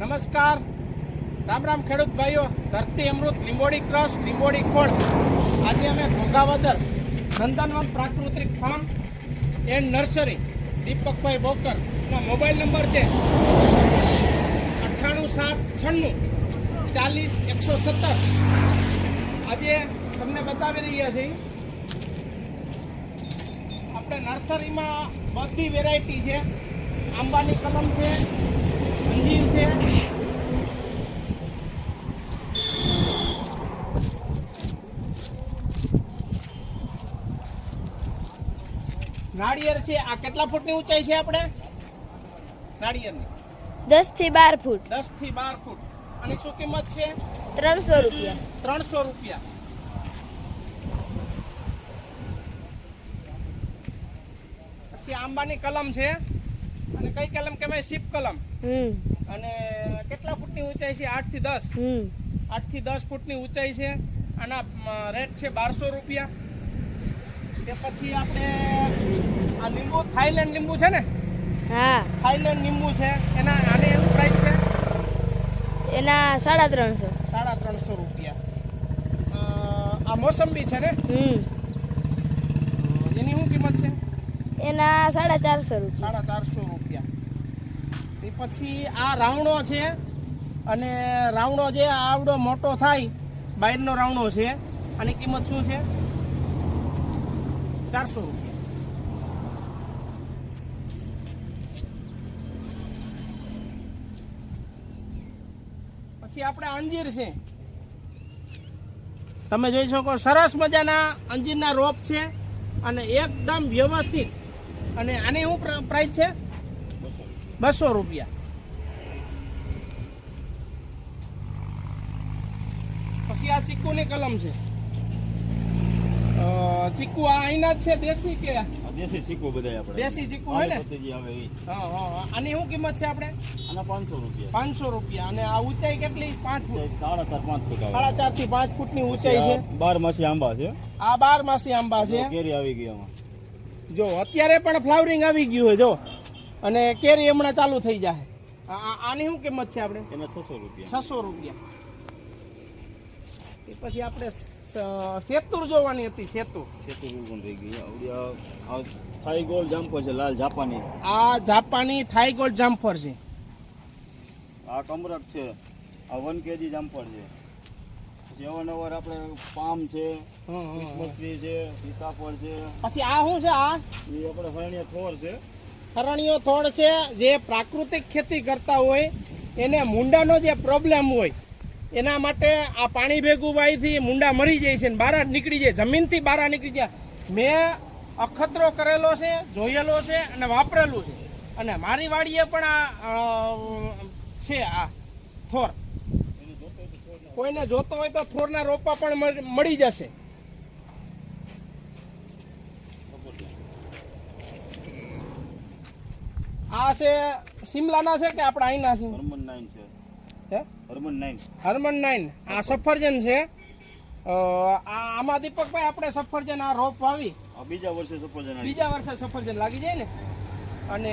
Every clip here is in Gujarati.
નમસ્કાર. રામ રામ ખેડૂત ભાઈઓ, ધરતી અમૃત, લીંબોડી ક્રોસ, લીંબોડી ખોળ. આજે અમે ઘોઘાવદર નંદનવન પ્રાકૃતિક farm and nursery Deepakbhai Bokar. એનો મોબાઈલ નંબર છે અઠ્ઠાણું સાત છન્નું ચાલીસ એકસો સત્તર. આજે તમને બતાવી રહ્યા છીએ આપણે નર્સરીમાં બધી વેરાયટી છે. આંબાની કલમ છે નાળિયેર છે. આ કેટલા ફૂટની ઊંચાઈ છે આપણે? નાળિયેરની. દસથી બાર ફૂટ. 10 થી બાર ફૂટ. અને શું કિંમત છે? ત્રણસો રૂપિયા. ત્રણસો રૂપિયા. પછી આંબાની કલમ છે. અને કઈ કલમ કહેવાય? શીપ કલમ. હમ. અને કેટલા ફૂટની ઊંચાઈ છે? આઠથી દસ. આઠથી દસ ફૂટની ઊંચાઈ છે. આના રેટ છે બારસો રૂપિયા. તે પછી આપણે આ લીંબુ થાઈલેન્ડ લીંબુ છે ને? હા. થાઈલેન્ડ લીંબુ છે. એના આને એનું પ્રાઇસ છે? એના સાડા ત્રણસો. સાડા ત્રણસો રૂપિયા. આ મોસંબી છે ને? હમ એની શું કિંમત છે એના સાડા ચારસો સાડા ચારસો રૂપિયા. એ પછી આ રાવણો છે અને રાવણો જે આવડો મોટો થાય બાયરનો રાવણો છે, આની કિંમત શું છે? ચારસો રૂપિયા. પછી આપણે અંજીર છે. તમે જોઈ શકો સરસ મજાના અંજીરના રોપ છે અને એકદમ વ્યવસ્થિત અને આની શું પ્રાઇસ છે? બસો રૂપિયા. પછી આ ચીકુની કલમ છે. ચીકુ આ અહીંના જ છે દેશી કે? દેશી ચીકુ બધા આપણે. દેશી ચીકુ હોય ને? હા હા. આની શું કિંમત છે આપણે? આના પાંચસો રૂપિયા. પાંચસો રૂપિયા. અને આ ઊંચાઈ કેટલી? પાંચ ફૂટ. સાડા ચાર પાંચ ફૂટ સાડા ચારથી પાંચ ફૂટની ઊંચાઈ છે. બાર માસી આંબા છે. આ બાર માસી આંબા છે. કેરી આવી ગઈ આમાં. જો અત્યારે પણ ફ્લાવરિંગ આવી ગયું હોય જો. અને કેરી હમણાં ચાલુ થઈ જાય. આની શું કિંમત છે આપણે? એના છસો રૂપિયા. છસો રૂપિયા. એ પછી આપણે સેતુર જોવાની હતી સેતુર. પણ રહી ગઈ થાઈ ગોળ જામફળ છે લાલ જાપાની. આ જાપાની થાઈ ગોલ્ડ જામફળ છે. આ કમરક છે. આ વન કેજી જામફળ છે. પછી અવારનવાર આપણે પામ છે. ક્રિસમસ ટ્રી છે સીતાફળ છે. પછી આ શું છે આ? એ આપણે ફરણિયા થોર છે. હરણીયો થોડ છે જે પ્રાકૃતિક ખેતી કરતા હોય એને મુંડાનો જે પ્રોબ્લેમ હોય એના માટે આ પાણી ભેગું વાયથી મુંડા મરી જાય છે બહાર નીકળી જાય જમીનથી બહાર નીકળી જાય મેં અખતરો કરેલો છે જોયેલો છે અને વાપરેલું છે. અને મારી વાડીએ પણ આ છે આ થોર. કોઈને જોતો હોય તો થોરના રોપા પણ મળી જશે. આ છે સિમલાના છે કે આપણે અહીંના છે? હરમન નાઇન છે. હે? હરમન નાઇન. હર્મન નાઇન. આ સફરજન છે. આ આમાં દીપકભાઈ આપણે સફરજન આ રોપ વાવી. બીજા વર્ષે સફરજન બીજા વર્ષે સફરજન લાગી જાય ને? અને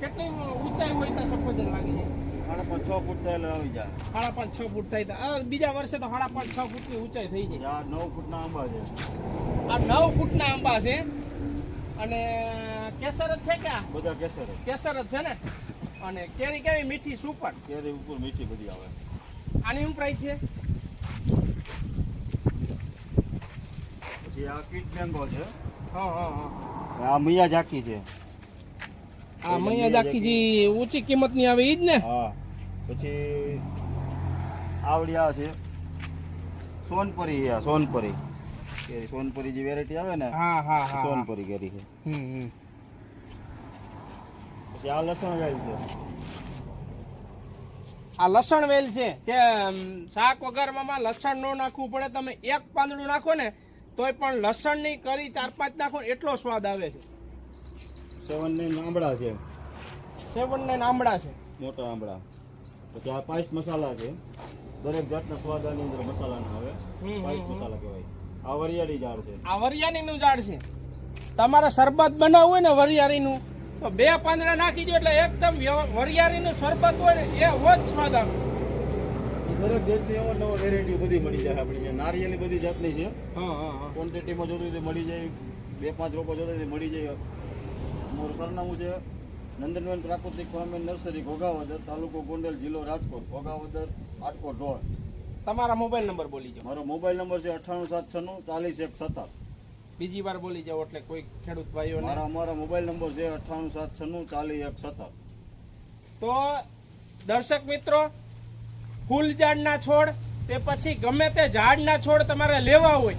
કેટલી ઊંચાઈ હોય તો સફરજન લાગી જાય? સાડા પાંચ છ ફૂટ ફૂટ થાય બીજા વર્ષે તો સાડા પાંચ છ ફૂટની ઊંચાઈ થઈ જાય. આ નવ ફૂટના આંબા છે. આ નવ ફૂટના આંબા છે. અને કેસર જ છે કે બધા કેસર કેસર જ છે ને? અને કેરી કેવી? મીઠી સુપર કેરી ઉપર મીઠી બધી આવે. આની શું પ્રાઇસ છે? પછી આ કીટ મેંગો છે. હા હા હા. આ મૈયા જાકી છે. આ મૈયા દાખી જે ઊંચી કિંમતની આવે ઈ જ ને? હા. પછી આવડિયા છે. સોનપરી આ સોનપરી. કેરી સોનપરી જે વેરાયટી આવે ને હા હા હા સોનપરી કેરી છે. હમ હમ. પછી આ લસણ વેલ છે. આ લસણ વેલ છે. જે શાક વગરમાં લસણ નો નાખવું પડે તમે એક પાંદડું નાખો ને તોય પણ લસણની કરી ચાર પાંચ નાખો એટલો સ્વાદ આવે છે. સેવન નાઇન આંબળા છે. સેવન નાઇન આંબળા છે. મોટા આંબળા પછી આ પાઇસ મસાલા છે. દરેક જાતના સ્વાદ આની અંદર મસાલાના આવે. હમ, પાઇસ. મસાલા કહેવાય. આ વરિયાળી ઝાડ છે. આ વરિયાળીનું ઝાડ છે. તમારે શરબત બનાવવું હોય ને વરિયાળીનું તો બે પાંદડા નાખી દો એટલે એકદમ વરિયાળીનું શરબત હોય ને એ હોજ સ્વાદ આવે. દરેક જાતની વેરાયટી બધી મળી જાય આપણી નારિયેળની બધી જાતની છે. હા હા હા. ક્વોન્ટિટીમાં જોતું હોય મળી જાય. બે પાંચ રોપો જોતા મળી જાય. અમારું સરનામું છે નંદનવેન પ્રાકૃતિક ફાર્મેન નર્સરી ઘોઘાવદર તાલુકો ગોંડલ જિલ્લો રાજકોટ. ઘોઘાવદર આટકોટ રોડ તમારા મોબાઈલ નંબર બોલી જાઓ. મારો મોબાઈલ નંબર છે અઠ્ઠાણું સાત છન્નું ચાલીસ એક સત્તર. બીજી વાર બોલી જાઓ એટલે કોઈ ખેડૂત ભાઈઓને. મારા અમારા મોબાઈલ નંબર છે અઠ્ઠાણું સાત છન્નું ચાલીસ એક સત્તર. તો દર્શક મિત્રો ફૂલ ઝાડના છોડ તે પછી ગમે તે ઝાડના છોડ તમારે લેવા હોય